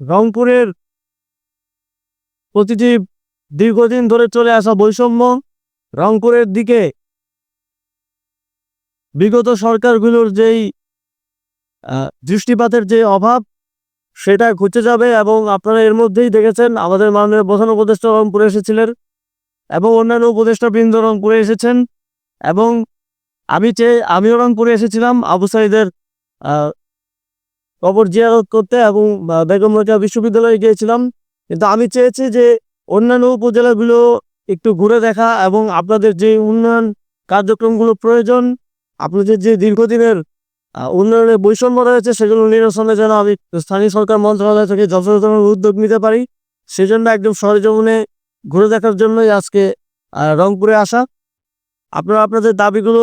রংপুরের প্রতিটি দীর্ঘদিন ধরে চলে আসা বৈষম্য রংপুরের দিকে বিগত সরকারগুলোর যেই দৃষ্টিপাতের যে অভাব, সেটা ঘুচে যাবে এবং আপনারা এর মধ্যেই দেখেছেন আমাদের মাননীয় প্রধান উপদেষ্টা রংপুরে এসেছিলেন এবং অন্যান্য উপদেষ্টা বৃন্দ রংপুরে এসেছেন এবং আমি চেয়ে, আমিও রংপুরে এসেছিলাম, আবু সাইদের কবর জিয়ারত করতে এবং বেগম রোকেয়া বিশ্ববিদ্যালয়ে গিয়েছিলাম। কিন্তু আমি চেয়েছি যে অন্যান্য উপজেলাগুলো একটু ঘুরে দেখা এবং আপনাদের যে উন্নয়ন কার্যক্রমগুলো প্রয়োজন, আপনাদের যে দীর্ঘদিনের উন্নয়নের বৈষম্য রয়েছে সেগুলো নিরসনে যেন আমি স্থানীয় সরকার মন্ত্রণালয় থেকে যথাযথ উদ্যোগ নিতে পারি। সেজন্য একদম সরজমিনে ঘুরে দেখার জন্যই আজকে রংপুরে আসা। আপনারা আপনাদের দাবিগুলো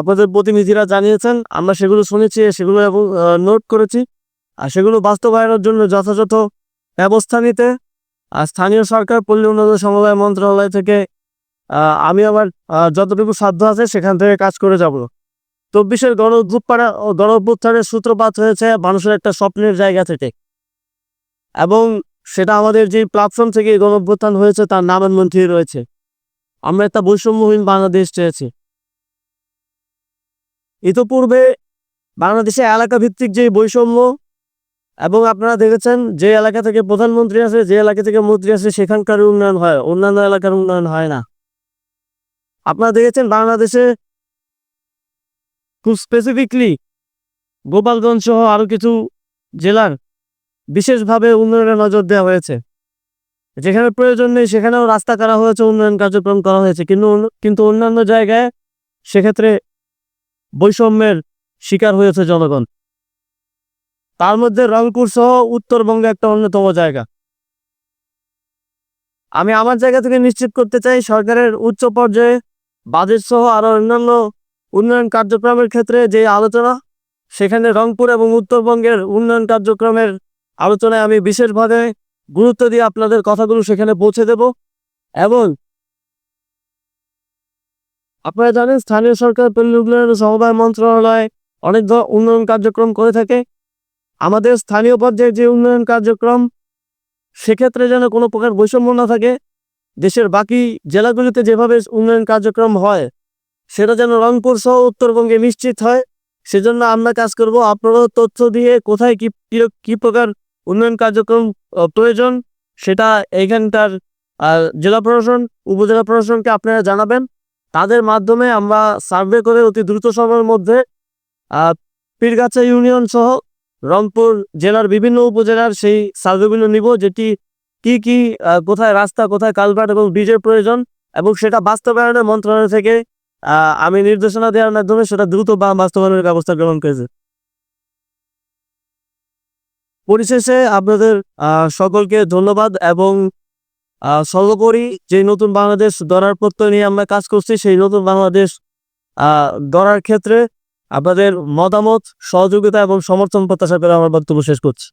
আপনাদের প্রতিনিধিরা জানিয়েছেন, আমরা সেগুলো শুনেছি, সেগুলো এবং নোট করেছি। আর সেগুলো বাস্তবায়নের জন্য যথাযথ ব্যবস্থা নিতে, আর স্থানীয় সরকার, পল্লী উন্নয়ন সমবায় মন্ত্রণালয় থেকে আমি আমার যতটুকু সাধ্য আছে, সেখান থেকে কাজ করে যাব। চব্বিশের গণ উদ্যোগপাড়া ও গণ সূত্রপাত হয়েছে মানুষের একটা স্বপ্নের জায়গা থেকে। এবং সেটা আমাদের যে প্ল্যাটফর্ম থেকে গণ হয়েছে, তার নামের মধ্যেই রয়েছে। আমরা একটা বৈষম্যহীন বাংলাদেশ চেয়েছি। ইতোপূর্বে বাংলাদেশে এলাকা ভিত্তিক যে বৈষম্য, এবং আপনারা দেখেছেন যে এলাকা থেকে প্রধানমন্ত্রী আছে যে এলাকা থেকে মন্ত্রী আছে সেখানকার উন্নয়ন হয়, অন্যান্য এলাকার উন্নয়ন হয় না। আপনারা দেখেছেন বাংলাদেশে খুব স্পেসিফিকলি গোপালগঞ্জ সহ আরও কিছু জেলার বিশেষভাবে উন্নয়নে নজর দেওয়া হয়েছে। যেখানে প্রয়োজন নেই, সেখানেও রাস্তা করা হয়েছে, উন্নয়ন কার্যক্রম করা হয়েছে। কিন্তু কিন্তু অন্যান্য জায়গায় সেক্ষেত্রে বৈষম্যের শিকার হয়েছে জনগণ। তার মধ্যে রংপুর সহ উত্তরবঙ্গে একটা অন্যতম জায়গা। আমি আমার জায়গা থেকে নিশ্চিত করতে চাই, সরকারের উচ্চ পর্যায়ে বাজেট সহ আরও অন্যান্য উন্নয়ন কার্যক্রমের ক্ষেত্রে যে আলোচনা, সেখানে রংপুর এবং উত্তরবঙ্গের উন্নয়ন কার্যক্রমের আলোচনায় আমি বিশেষভাবে গুরুত্ব দিয়ে আপনাদের কথাগুলো সেখানে পৌঁছে দেব এবং আপনারা জানেন স্থানীয় সরকার পল্লী উন্নয়ন সমবায় মন্ত্রণালয় অনেক উন্নয়ন কার্যক্রম করে থাকে। আমাদের স্থানীয় পর্যায়ে যে উন্নয়ন কার্যক্রম, সেক্ষেত্রে যেন কোনো প্রকার বৈষম্য না থাকে, দেশের বাকি জেলাগুলিতে যেভাবে উন্নয়ন কার্যক্রম হয়, সেটা যেন রংপুর সহ উত্তরবঙ্গে নিশ্চিত হয়, সেজন্য আমরা কাজ করব। আপনারাও তথ্য দিয়ে কোথায় কি- কি প্রকার উন্নয়ন কার্যক্রম প্রয়োজন সেটা এইখানকার আহ, জেলা প্রশাসন উপজেলা প্রশাসনকে আপনারা জানাবেন। তাদের মাধ্যমে আমরা সার্ভে করে অতি দ্রুত সময়ের মধ্যে পীরগাছা ইউনিয়ন সহ রংপুর জেলার বিভিন্ন উপজেলার সেই সার্ভেগুলো নিব যেটি কি কি কোথায় রাস্তা কোথায় কালভার্ট এবং ব্রিজের প্রয়োজন এবং সেটা বাস্তবায়নের মন্ত্রণালয় থেকে আমি নির্দেশনা দেওয়ার মাধ্যমে সেটা দ্রুত বা বাস্তবায়নের ব্যবস্থা গ্রহণ করেছে। পরিশেষে আপনাদের সকলকে ধন্যবাদ এবং সর্বোপরি যে নতুন বাংলাদেশ গড়ার প্রত্যয় নিয়ে আমরা কাজ করছি, সেই নতুন বাংলাদেশ গড়ার ক্ষেত্রে আপনাদের মতামত, সহযোগিতা এবং সমর্থন প্রত্যাশা করে আমার বক্তব্য শেষ করছি।